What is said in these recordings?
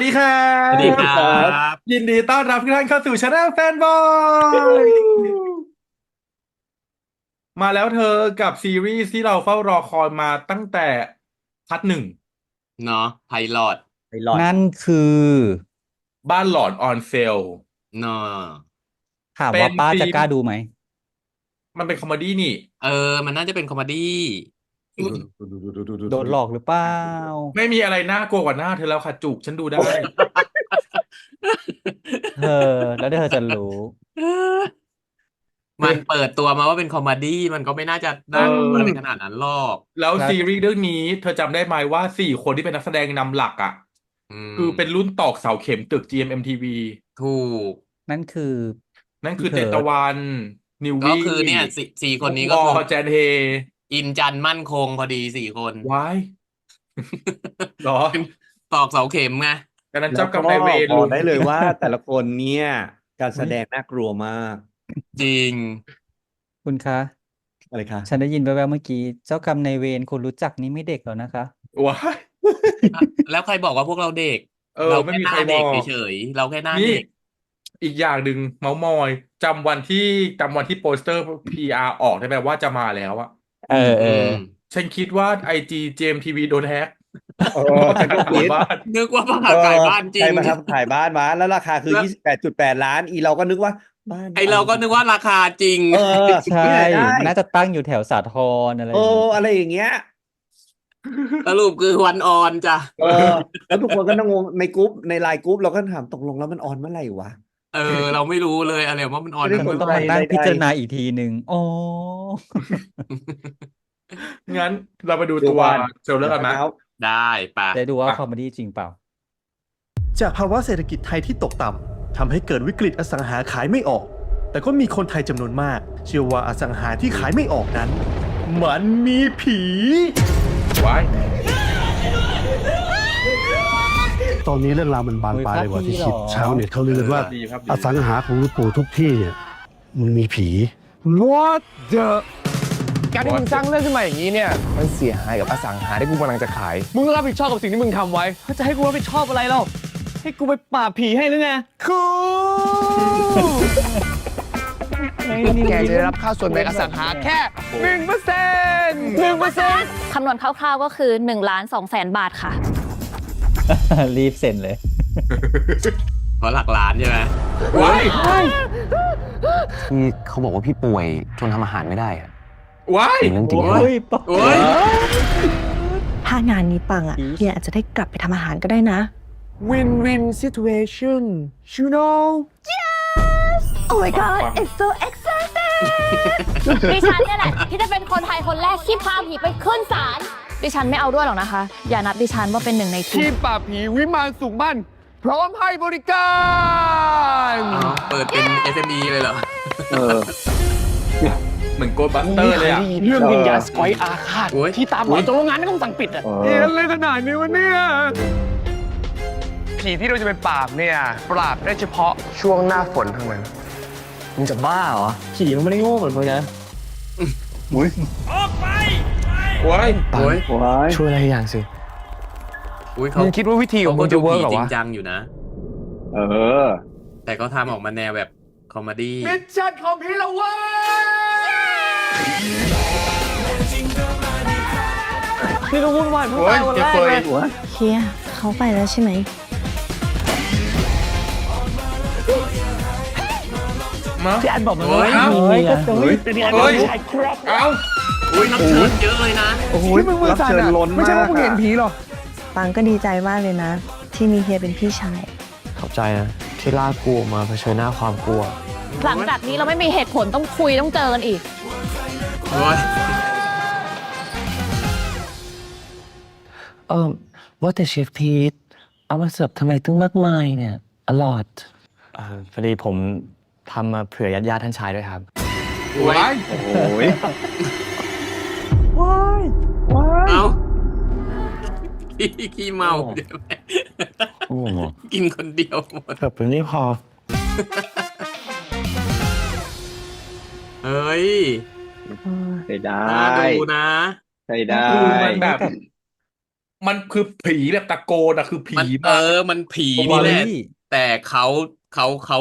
วัสดีค่ะสวัสดีครับ ยินดีต้อนรับทุกท่านเข้าสู่ช anel แฟนบอยมาแล้วเธอกับซีรีส์ที่เราเฝ้ารอคอยมาตั้งแต่พัดหนึ่งเนาะไพลอตไปหลอดนั่นคือ บ้านหลอนออนเซลเนาะถามเป็นว่าป้าฟิล์จะมกล้าดูไหม มันเป็นคอมเมดี้นี่ เออ มันน่าจะเป็นคอมเมดี้ โดนหลอกหรือเปล่า ไม่มีอะไรน่ากลัวกว่าหน้าเธอแล้วค่ะจุกฉันดูได้ เธอ แล้วเธอจะรู้ มันเปิดตัวมาว่าเป็นคอมเมดี้มันก็ไม่น่าจะน่ากลัวเอออะไรขนาดนั้นหรอก แล้วครับซีรีส์เรื่องนี้เธอจำได้ไหมว่าสี่คนที่เป็นนักแสดงนำหลักอะ มคือเป็นรุ่นตอกเสาเข็มตึก GMMTV ถูก นั่นคือ นั่นคือพี่เตเพิร์ท ตะวัน นิวก็วี่คือเนี่ยสี่สี่คนนี้วก็อคือแจนเฮ อินจันทร์มั่นคงพอดีสี่คนว้ายเหรอตอกเสาเข็มไงกันนั้นแล้วเจ้ากรรมก็นายเวรบอลุกงได้เลยว่า แต่ละคนเนี่ย การแสดงน่ากลัวมาก จริง คุณคะอะไรคะฉันได้ยินแว่วๆเมื่อกี้ เจ้ากรรมนายเวรคนรู้จักนี่ไม่เด็กแล้วนะคะว้ายแล้วใครบอกว่าพวกเราเด็ก เออเราไม่แค่มีหใครน้าบเด็อกกเฉยๆเราแค่หน้านี่เด็กอีกอย่างหนึ่งเมาส์มอยจำวันที่จำวันที่โปสเตอร์ PR ออกได้ไหมว่าจะมาแล้วอะ เออเออมฉันคิดว่า IG JMTV โดนแฮกเออแต่ก็เปิดบ้านนึกว่าประกาศขายบ้านจริใครงมาทำขายบ้านมาแล้วราคาคือแล้ว28.8 ล้าน อีเราก็นึกว่าบ้านไอเราก็นึกว่าราคาจริง เออใช่ที่ไหนได้น่าจะตั้งอยู่แถวสาทรอะไรอเอย่างองี้อะไรอย่างเงี้ยสรุปคือวันออนจ้ะเออแล้วทุกคนก็นั่งงงในกรุ๊ปในไลน์กรุ๊ปเราก็ถามตกลงแล้วมันออนเมื่อไหร่วะ เออ เราไม่รู้เลยอะไรว่ามันออนไม่ได้ฉันสก็นต้องใจมานั่งใดๆพิจารณาอีกทีหนึ่งอ๋อ งั้นเราไปดูเดี๋ตัยววก่อน เซลเลอร์กันไหมเอาได้ปะ ได้ดูว่าอะคอมเมดี้จริงเปล่า จากภาวะเศรษฐกิจไทยที่ตกต่ำทำให้เกิดวิกฤตอสังหาขายไม่ออก แต่ก็มีคนไทยจำนวนมาก เชื่อว่าอสังหาที่ขายไม่ออกนั้น มันมีผีว้าย ตอนนี้เรื่องราวมันบานปลายเลยกว่าที่คิดเฮ้ยภาพดีเหรอชาวเน็ตเขาลือกันว่าดีครับดีอสังหาของหลวงปู่ทุกที่เนี่ยมันมีผี What the การที่มึงสร้างเรื่องขึ้นมาอย่างนี้เนี่ย มันเสียหายกับอสังหาที่กูกำลังจะขาย มึงต้องรับผิดชอบกับสิ่งที่มึงทำไว้เขาจะให้กูรับผิดชอบอะไรเล่าให้กูไปปราบผีให้หรือไงคูแกจะได้รับค่าส่วนแบ่งอสังหาแค่หนึ่งเปอร์เซ็นต์หนึ่งเปอร์เซ็นต์คำนวณคร่าวๆก็คือ1ล้าน2แสนบาทค่ะ รีบเซ็นเลย เพราะหลักล้านใช่ไหมว้ายที่เขาบอกว่าพี่ป่วยจนทำอาหารไม่ได้อะว้ายเป็นเรื่องจริงโอ้นะโอ้ยปะโอ้ยถ้างานนี้ปังอะ Peace เฮียอาจจะได้กลับไปทำอาหารก็ได้นะวินวิน situation you know Oh my god it's so exciting ดิฉันเนี่ยแหละที่จะเป็นคนไทยคนแรกที่พาผีไปขึ้นศาล ดิฉันไม่เอาด้วยหรอกนะคะ อย่านับดิฉันว่าเป็นหนึ่งในทีทีมมปราบผีวิมานสุขมั่นพร้อมให้บริการเอาเปิดเป็น SME เลยเหรอเหมือนโกดบัสเตอร์เลยอะเรื่องวิญญาณสกอยอาฆาตโอ้ย ที่ตามหมอจนโรงงานต้องสั่งปิดอะเอ๊ะอะไรขนาดนี้วะเนี่ย ผีที่เราจะไปปราบเนี่ย ปราบได้เฉพาะช่วงหน้าฝนเท่านั้น มึงจะบ้าเหรอผีมันไม่ได้โง่เหมือนมึงนะ ว้ายโอ้ยช่วยอะไรอย่างสิอุ้ยเขามึงคิดว่าวิธีของเขามึก็งดูจะเวิร์กผีเหรอจริงวะจังอยู่นะ เออ แต่ก็ทำออกมาแนวแบบคอมเมดี้มิชชั่นของพี่ละเว้ยนี่ก็วุ่นวายเพิ่งโอ้ตายยวันเจ็แรบกเฟเลยยเฮียเขาไปแล้วใช่ไหมมาพี่อันบอกมันโอ้ว่ายไม่มีอะเฮ้ยแต่พี่อันเฮ้ยไม่ใช่ครับเอ้าอุ้ยรับเชิญเยอะเลยนะ โอ้โหที่มึงมือรับสั่นเชิญอะล้นไม่ใช่ว่ามึงอะเห็นผีหรอ ปังก็ดีใจมากเลยนะ ที่มีเฮียเป็นพี่ชาย ขอบใจนะ ที่ลากกูออกมาเผชิญหน้าความกลัว หลังจากนี้เราไม่มีเหตุผลต้องคุยต้องเจอกันอีก โอ้ยเออว่าแต่เชฟพีทเอามาเสิร์ฟทำไมตึ้งมากมายเนี่ยอร่อยพอดีผมทำมาเผื่อญาติญาติท่านชายด้วยครับว้ายโอ้ย ขี้ขี้เมาใช่ไหมโอ้โหกินคนเดียวหมดแบบนี้พอ เฮ้ยใช่ได้น่าดูนะ ใช่ได้ คือมันแบบ มันคือผีแบบตะโกนอะคือผีมันเอมาอมันผีผมนี่ว่าแหละเฮ้ยแต่เขาเขาเขา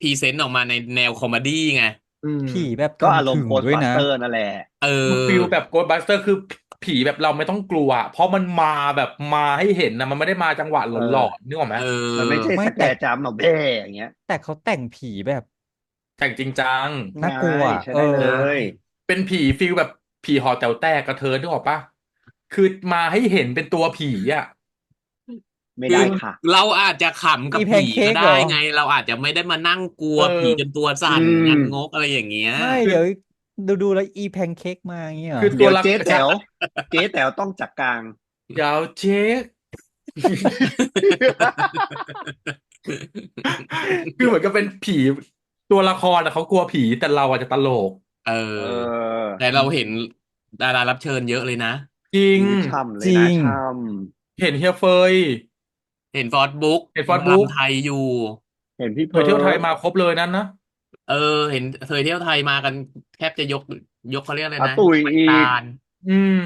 พรีเซนต์ออกมาในแนวคอมเมดี้ไง อืมผีแบบก็อารมถึณ์งโคๆด้วยบัสนะ เตอร์นั่นแหละ เออฟิลแบบโกดบัสเตอร์คือผี แบบเราไม่ต้องกลัว เพราะมันมาแบบมาให้เห็นนะมันไม่ได้มาจังหวะหลอนๆนึกออกไหมเออมันไม่ใช่ไม่สแกแต่ร์จัมป์มาแบ้อย่างเงี้ยแต่เขาแต่งผีแบบแต่งจริงจังน่ากลัวใช่เอใช่ได้อเลยเป็นผีฟิลแบบผีหอแต๋วแตกกระเทินนึกออกปะคือมาให้เห็นเป็นตัวผีอะ ไม่ได้ค่ะ เราอาจจะขำกับมีแพนผีเค้กก็เหรได้อ ไง เราอาจจะไม่ได้มานั่งกลัวเออ ผีจนตัวสั่นอืม งันงกอะไรอย่างเงี้ย ไม่เดี๋ยว ดูดูแล้วอีแพนเค้กมาอย่างเงี้ยเหรอคือตัเดี๋ยวละเจ๊แต๋วเจ๊แต๋วต้องจัดกลางยาวเจ๊กคือเหมือนกับเป็นผีตัวละครอะเขากลัวผีแต่เราอาจจะตลก เอเออ อแต่เราเห็นดารารับเชิญเยอะเลยนะ จริง ช่ำเลยจรินะง ช่เห็นเฮียเฟย เห็นฟอร์ดบุ๊กเห็นฟอร์ดบุ๊กไทยอยู่ำเห็นพี่ไปเพิร์เที่ยวไทยลมาครบเลยนั้นนะ เออ เห็นเคยเที่ยวไทยมากันแทบจะยกยกเขาเรียกอะไรอานะตุ๋ยยกอีตกาล อืม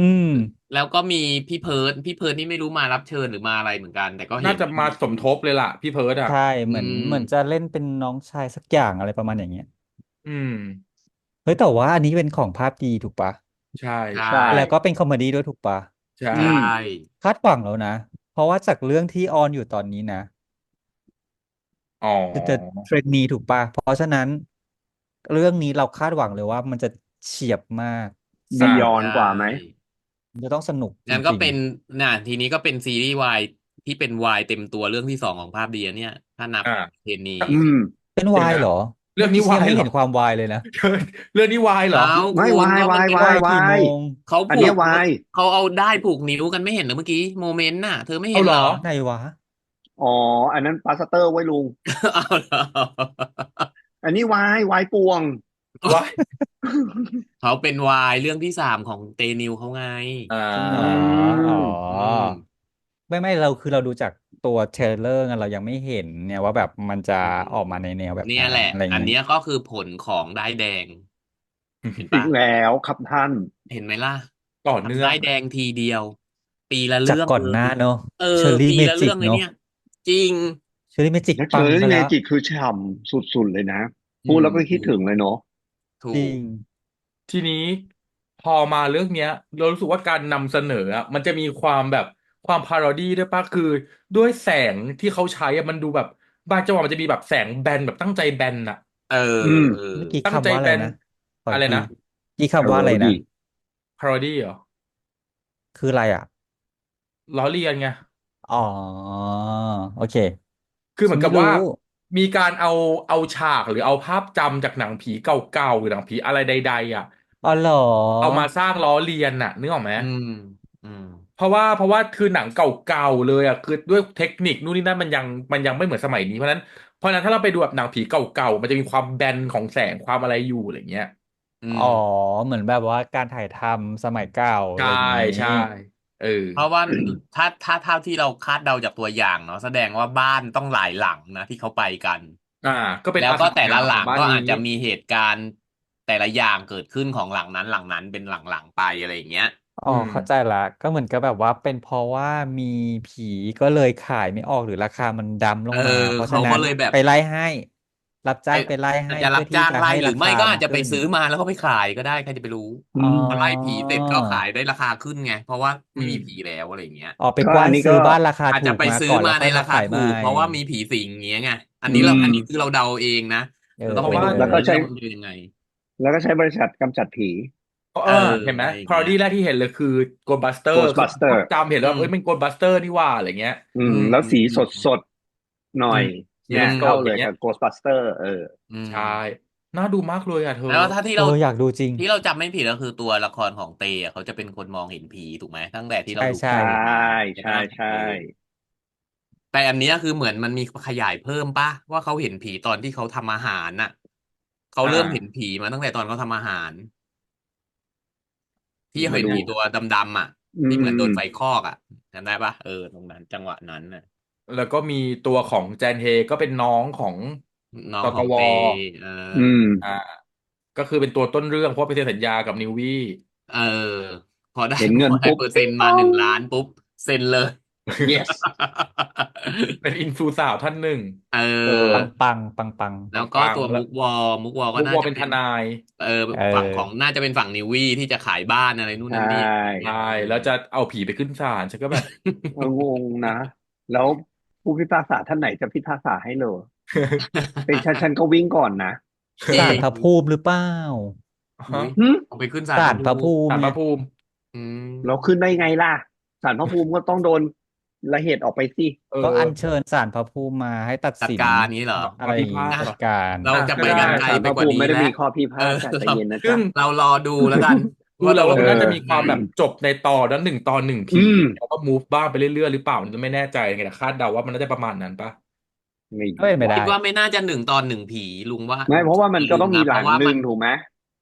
อืม แล้วก็มีพี่เพิร์ดพี่เพิร์ดนี่ไม่รู้มารับเชิญหรือมาอะไรเหมือนกัน แต่ก็เห็น่านจะมาสมทบเลยล่ะ พี่เพิร์ดอะ ใช่เหมือนอืมเหมือนจะเล่นเป็นน้องชายสักอย่างอะไรประมาณอย่างเงี้ยอืม เฮ้ยแต่ว่าอันนี้เป็นของภาพดีถูกปะใช่ใช่ ใช่ แล้วก็เป็นคอมเมดี้ด้วยถูกปะใช่ใช่คาดหวังแล้วนะ เพราะว่าจากเรื่องที่ออนอยู่ตอนนี้นะ อ๋อจะจะเทรนนีถูกปะเพราะฉะนั้น เรื่องนี้เราคาดหวังเลยว่ามันจะเฉียบมากบียอนกว่าไหมมันจะต้องสนุกงั้นก็จริงๆ เป็นน่ะทีนี้ก็เป็นซีรีส์วายที่เป็นวายเต็มตัวเรื่องที่สองของภาพดีอะเนี่ย ถ้านับอ่า เทนนี้อืม เป็นวายเหรอเรื่องนี้มื่กี้วายไม่เหรอ เห็นความวายเลยนะเรื่องนี้วายเหรอ เอ้าไม่คุณวายก็วายเมื่อวายกี้วาย กี่โมงเขาอันผูเนี้กยวาย เขาเอาได้ผูกนิ้วกันไม่เห็นเหรอเมื่อกี้โมเมนต์น่ะ เธอไม่เห็นเอาเหรอ ไหนวะ อ๋อ อันนั้นปาสเตอร์ไว้ลุงเอาเหรออันนี้วายวายปวงวายเขาเป็นวายเรื่องที่สามของเตนิวเขาไงอ่าจริงเหรออ๋ออมไม่ไม่เราคือเราดูจากตัวเทรลเลอร์ไงเรายังไม่เห็นเนี่ยว่าแบบมันจะออกมาในแนวแบบเนี่ยแหละอะไรอย่างอันเงี้เนี้ยยก็คือผลของได้ายแดงเห็นอีปะกแล้วครับท่าน เห็นไหมล่ะต่อเนื่องได้ายแดงทีเดียว ปีละจากเรื่องก่อนหน้าเลยเนอะเอเชออรี่ปีเมละจิเรื่กองเลยเนอะเนี่ย จริงเชอรี่เมจิกแล้วเชปังอไปรี่เมแล้วจิกคือฉ่ำสุดๆเลยนะ พูดแล้วก็คิดถึงเลยเนาะถูจริก ง ทีนี้พอมาเรื่องเนี้ย เรารู้สึกว่าการนำเสนออะมันจะมีความแบบความพาโรดี้ด้วยปะคือ ด้วยแสงที่เขาใช้อะมันดูแบบบางจังหวะมันจะมีแบบแสงแบนแบบตั้งใจแบนอะ เอออืม เออ เมื่อกี้ตั้งคำใจว่าอะแบไรนนะขออะไรทีนะกี่คำว่าอะไรนะ พาโรดี้เหรอคืออะไรอะ ล้อเลียนไง อ๋อ โอเค คือเหมือนกับฉันไม่ว่ารู้มีการเอาเอาฉากหรือเอาภาพจำจากหนังผีเก่าๆหรือหนังผีอะไรใด ๆ อะ อ๋อเหรอ เอามาสร้างล้อเลียนน่ะนึกออกไหมอืม อืม เพราะว่าเพราะว่าคือหนังเก่าๆเลยอะคือด้วยเทคนิคนู่นนี่นั่นมันยังมันยังไม่เหมือนสมัยนี้เพราะฉะนั้นเพราะฉะนั้นถ้าเราไปดูแบบหนังผีเก่าๆมันจะมีความแบนของแสงความอะไรอยู่อะไรเงี้ย อืมอ๋อเหมือนแบบว่าการถ่ายทำสมัยเก่าอะไรใช่อย่างนี้ ใช่ เออ เพราะว่าถ้าถ้าเท่าที่เราคาดเดาจากตัวอย่างเนาะแสดงว่าบ้านต้องหลายหลังนะที่เขาไปกัน อ่า ก็เป็นแล้วก็อาสาแต่ละหลังบ้านก็นี้อาจจะมีเหตุการณ์แต่ละอย่างเกิดขึ้นของหลังนั้นหลังนั้นเป็นหลังๆไปอะไรอย่างเงี้ยอ๋ออืมเข้าใจละก็เหมือนกับแบบว่าเป็นเพราะว่ามีผีก็เลยขายไม่ออกหรือราคามันดำลงเอมา อเพราะฉะเขานั้ก็นเลยแบบ ไปไล่ให้ รับจ้างไปไปไล่ให้จะรับเพื่อที่จ้างจะไล่ให้หรืราอไม่คาก็มัอาจนจะไปขึ้นซื้อมาแล้วก็ไปขายก็ได้ใครจะไปรู้อ๋อพอไล่ผีเสร็จก็ขายได้ราคาขึ้นไง เพราะว่าไม่มีผีแล้วอะไรอย่างเงี้ยออกไปก็กว้าอันนนี้ซื้อก็บ้านราคาอาจถูจะกไปมาซื้อก่อนมาแล้วในค่อยราคาขายถูกใหม่เพราะว่ามีผีสิงอย่างเงี้ยไงอันนี้เราอืมอันนี้คือเราเดาเองนะเออเราต้องไปเอดูอแล้วก็ใช้ว่ามันเป็นยังไง แล้วก็ใช้บริษัทกำจัดผีเพราะเออเออเห็นไหมอะไรอย่างเงี้ยพาโรดี้แรกที่เห็นเลยคือ Ghostbuster Ghostbuster จำเห็นแล้วอืมเอ้ยมัน Ghostbuster นี่ว่าอะไรเงี้ย อืมอืมแล้วสีสดสดๆหน่อย อืมเนี่ยสีเข้าสดๆเลอยย่างเงี้ยกับ Ghostbuster เอออืมใช่น่าดูมากเลยอะเธอแล้วถ้าที่เอเราออยากดูจริง ที่เราจำไม่ผิดก็คือตัวละครของเตอะเขาจะเป็นคนมองเห็นผีถูกไหมตั้งแต่ที่เราใช่ดูใช่ใช่ใช่ใช่ใช่แต่อันเนี้ยคือเหมือนมันมีขยายเพิ่มป่ะว่าเขาเห็นผีตอนที่เขาทำอาหารน่ะเขาเริ่มอ่าเห็นผีมาตั้งแต่ตอนเขาทำอาหาร ที่ไม่เห็นรู้ผีตัวดำๆอะอืที่เหมือนโดนมไฟคลอกอะจำได้ปะเออตรงนั้น จังหวะนั้นน่ะ แล้วก็มีตัวของแจนเฮก็เป็นน้องของน้องตขตองวเตเอออืม อ่า ก็คือเป็นตัวต้นเรื่องเพราะไปเซ็นสัญญากับนิววี่ เออ พอได้เห็นเงินพอได้ปุ๊บ เปอร์เซ็นต์มาหนึ่งล้านปุ๊บ เซ็นเลย yes เป็นอินฟูสาวท่านหนึ่ง เอเอออปังปังปังปัง แล้วก็ปังตัวแล้วมุกวอลมุกวอลก็มุกน่าวอจะเป็นทนาย เออเออ ฝั่งของน่าจะเป็นฝั่งนิววี่ที่จะขายบ้านอะไรนู่นนั่นนี่ ใช่ ใช่ แล้วจะเอาผีไปขึ้นศาลฉันก็แบบเอองงนะ แล้ว ผู้พิพากษาท่านไหนจะพิพากษาให้เลยเป็นฉันฉันก็วิ่งก่อนนะจริงศาลพระภูมิหรือเปล่าฮะหึเอาไปขึ้นศาลศาลพระภูมิศาลพเนี่ระยภูมิอืมเราขึ้นได้ไงล่ะศาลพระภูมิก็ต้องโดนละเหตุออกไปสิเออ ก็อัญเชิญศาลพระภูมิมาให้ตัดจัดสินการนี้เหรอ อะไรอย่างงี้พิพาทจัดการ เราจะไปกันไกลศาลไปพระกว่าภูมินี้ไม่ได้แล้วมีข้อพิพาทเออค่ะใจเย็นนะซึ่จ๊ะง เรารอดูแล้วกัน คือเราว่าน่าจะเออมีความแบบจบในตอนนั้นหนึ่งตอนหนึ่งอืทีมแล้วก็ move บ้างไปเรื่อยๆหรือเปล่าไม่แน่ใจไงแต่คาดเดาว่ามันน่าจะประมาณนั้นปะไม่ก็เป็นไปได้คิดว่าไม่น่าจะหนึ่งตอนหนึ่งผีลุงว่า ไม่เพราะว่ามันก็ต้องมีหลังเพราะว่าหมันึ่งถูกไหม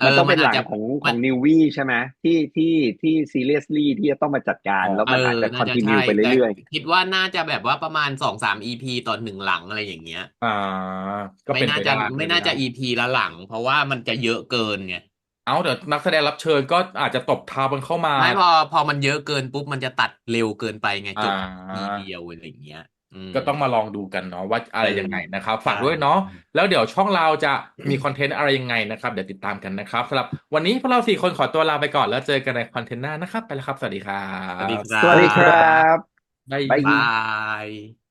เอมันอต้องเป็นมันหอาจลังจะของขมัอนงนิววี่ใช่ไหมที่ที่ที่ซีเรียสลี่ที่จะต้องมาจัดการแล้วเอมันอาจอจะคอน่านจะติเนียใช่ไปแต่เรื่อยคิดว่าน่าจะแบบว่าประมาณสองสามอีพีต่อหนึ่งหลังอะไรอย่างเงี้ยอ่าก็ไม่เป็นน่าไปจะได้ไม่น่าจะเป็ปด้อีพีละหลัง เพราะว่ามันจะเยอะเกินไง เอาเดี๋ยวนักแสดงรับเชิญก็อาจจะตบทามันเข้ามาไม่พอพอมันเยอะเกินปุ๊บมันจะตัดเร็วเกินไปไงจบอ่าทีเดียวอะไรอย่างเงี้ยอืมก็ต้องมาลองดูกันเนาะว่าอะไรยังไงนะครับ ฝากใช่ด้วยเนาะแล้วเดี๋ยวช่องเราจะมีคอนเทนต์อะไรยังไงนะครับ เดี๋ยวติดตามกันนะครับสำหรับวันนี้พวกเราสี่คนขอตัวลาไปก่อนแล้วเจอกันในคอนเทนต์หน้านะครับ ไปแล้วครับ สวัสดีครัสวัสดีบครัๆสวัสดีครับ บ๊ายบ๊ายบาย